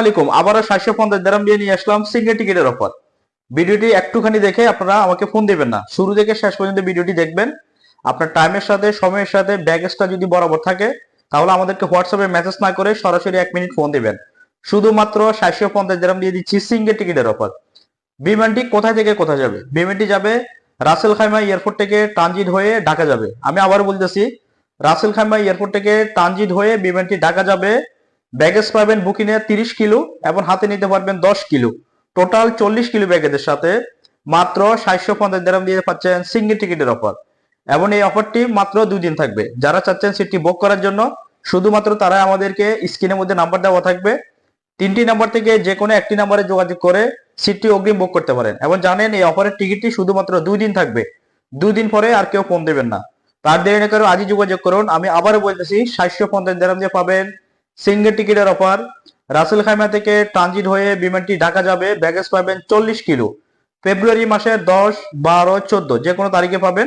আলাইকুম, আবারও সাতশো পঞ্চাশ দেরাম দিয়ে নিয়ে আসলাম সিঙ্গেল টিকিটের অফার ভিডিওটি একটুখানি দেখে আপনারা আমাকে ফোন দেবেন না। শুরু থেকে শেষ পর্যন্ত ভিডিওটি দেখবেন। আপনার টাইমের সাথে, সময়ের সাথে ব্যাগেজটা যদি বরাবর থাকে, তাহলে আমাদেরকে হোয়াটসঅ্যাপে মেসেজ না করে সরাসরি এক মিনিট ফোন দিবেন। শুধুমাত্র সাতশো পঞ্চাশ দেরাম দিয়ে দিচ্ছি সিঙ্গেল টিকিটের অফার বিমানটি কোথায় থেকে কোথায় যাবে? বিমানটি যাবে রাসেল খাইমা এয়ারপোর্ট থেকে ট্রানজিট হয়ে ঢাকা যাবে। আমি আবার বলতেছি, রাসেল খাইমা এয়ারপোর্ট থেকে ট্রানজিট হয়ে বিমানটি ঢাকা যাবে ব্যাগেজ পাবেন বুকিং এ তিরিশ কিলো এবং হাতে নিতে পারবেন দশ কিলো। টোটাল চল্লিশ কিলো ব্যাগেজের সাথে মাত্র সাতশো পঞ্চাশ দেরাম দিয়ে পাচ্ছেন সিঙ্গেল টিকিটের অফার এবং এই অফারটি মাত্র দুই দিন থাকবে। যারা চাচ্ছেন সিটটি বুক করার জন্য, শুধুমাত্র তারা আমাদেরকে স্ক্রিনের মধ্যে নাম্বার দেওয়া থাকবে। তিনটি নাম্বার থেকে যে কোনো একটি নাম্বারে যোগাযোগ করে সিটটি অগ্রিম বুক করতে পারেন। এবং জানেন এই অফারের টিকিটটি শুধুমাত্র দুই দিন থাকবে। দুই দিন পরে আর কেউ ফোন দেবেন না। তার দেরি না করে আজই যোগাযোগ করুন। আমি আবারও বলতেছি, সাতশো পঞ্চাশ দেরাম দিয়ে পাবেন সিঙ্গেল টিকিটের অফার। রাসেল খাইমা থেকে ট্রানজিট হয়ে বিমানটি ঢাকা যাবে। ব্যাগেজ পাবেন চল্লিশ কিলো। ফেব্রুয়ারি মাসের দশ, বারো, চোদ্দ, যে কোনো তারিখে পাবেন।